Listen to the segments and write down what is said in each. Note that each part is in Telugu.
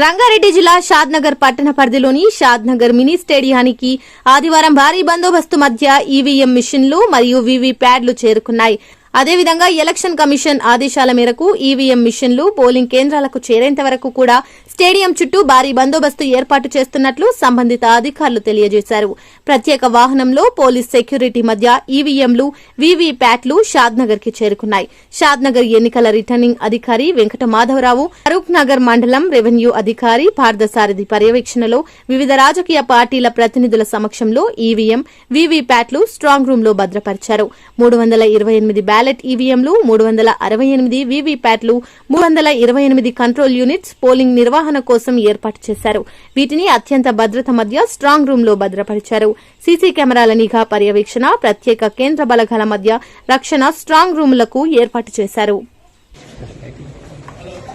రంగారెడ్డి జిల్లా షాద్నగర్ పట్టణ పరిధిలోని షాద్నగర్ మినీ స్టేడియానికి ఆదివారం భారీ బందోబస్తు మధ్య ఈవీఎం మిషన్లు మరియు వీవీప్యాడ్లు చేరుకున్నాయి. అదేవిధంగా ఎలక్షన్ కమిషన్ ఆదేశాల మేరకు ఈవీఎం మిషన్లు పోలింగ్ కేంద్రాలకు చేరేంత వరకు కూడా స్టేడియం చుట్టూ భారీ బందోబస్తు ఏర్పాటు చేస్తున్నట్లు సంబంధిత అధికారులు తెలియజేశారు. ప్రత్యేక వాహనంలో పోలీస్ సెక్యూరిటీ మధ్య ఈవీఎంలు వీవీప్యాట్లు షాద్నగర్కి చేరుకున్నాయి. షాద్నగర్ ఎన్నికల రిటర్నింగ్ అధికారి వెంకట మాధవరావు ఫరూక్ నగర్ మండలం రెవెన్యూ అధికారి పార్థసారథి పర్యవేక్షణలో వివిధ రాజకీయ పార్టీల ప్రతినిధుల సమక్షంలో ఈవీఎం వీవీప్యాట్లు స్ట్రాంగ్ రూమ్లో భద్రపరిచారు. మూడు వందల ఇరవై ఎనిమిది బ్యాలెట్ ఈవీఎంలు మూడు వందల అరవై ఎనిమిది వీవీప్యాట్లు మూడు వందల ఇరవై ఎనిమిది కంట్రోల్ యూనిట్స్ పోలింగ్ నిర్వహణ కోసం ఏర్పాటు చేశారు. వీటిని అత్యంత భద్రత మధ్య స్ట్రాంగ్ రూమ్లో భద్రపరిచారు. సీసీ కెమెరాల నిఘా పర్యవేక్షణ ప్రత్యేక కేంద్ర బలగాల మధ్య రక్షణ స్ట్రాంగ్ రూములకు ఏర్పాటు చేశారు.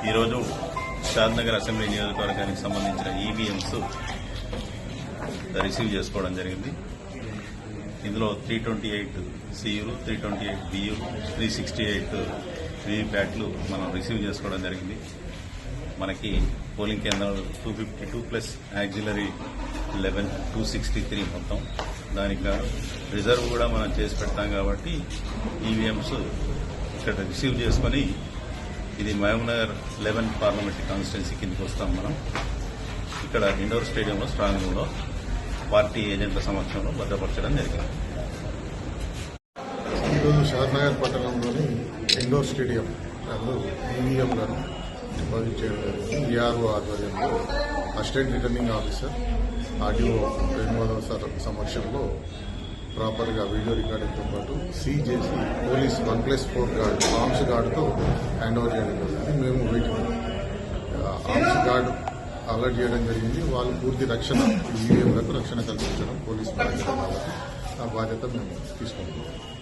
ఈరోజు షాద్నగర్ అసెంబ్లీ నియోజకవర్గానికి సంబంధించిన ఈవీఎంస్ రిసీవ్ చేసుకోవడం జరిగింది. ఇందులో త్రీ ట్వంటీ ఎయిట్ సియులు త్రీ ట్వంటీ ఎయిట్ బియులు త్రీ సిక్స్టీ ఎయిట్ వీవీప్యాట్లు మనం రిసీవ్ చేసుకోవడం జరిగింది. మనకి పోలింగ్ కేంద్రాలు two fifty two plus auxiliary eleven two sixty three మొత్తం. దానికి రిజర్వ్ కూడా మనం చేసి పెడతాం కాబట్టి ఈవీఎంస్ ఇక్కడ రిసీవ్ చేసుకొని ఇది మహబూబ్నగర్ లెవెన్ పార్లమెంటరీ కాన్స్టిట్యున్సీ కిందకి వస్తాం మనం. ఇక్కడ ఇండోర్ స్టేడియంలో స్ట్రాంగ్ రూమ్లో. పార్టీ ఏజెంట్ల సమక్షంలో భద్రపరచడం జరిగింది. ఈరోజు షాద్నగర్ పట్టణంలోని ఇండోర్ స్టేడియం నందు ఈవీఎంలను డిపాజిట్ చేయడం జరిగింది ఈఆర్ఓ ఆధ్వర్యంలో assistant returning officer RDO Venumadhav sir సమక్షంలో ప్రాపర్గా వీడియో రికార్డింగ్తో పాటు సీ చేసి police one plus four guard arms గార్డుతో hand over చేయడం జరిగింది. మేము వీటిని ఆర్మ్స్ గార్డ్ అలర్ట్ చేయడం జరిగింది. వాళ్ళు పూర్తి రక్షణ ఈవీఎంలకు రక్షణ కల్పించడం పోలీస్ బాధ్యత బాధ్యత మేము తీసుకుంటున్నాం.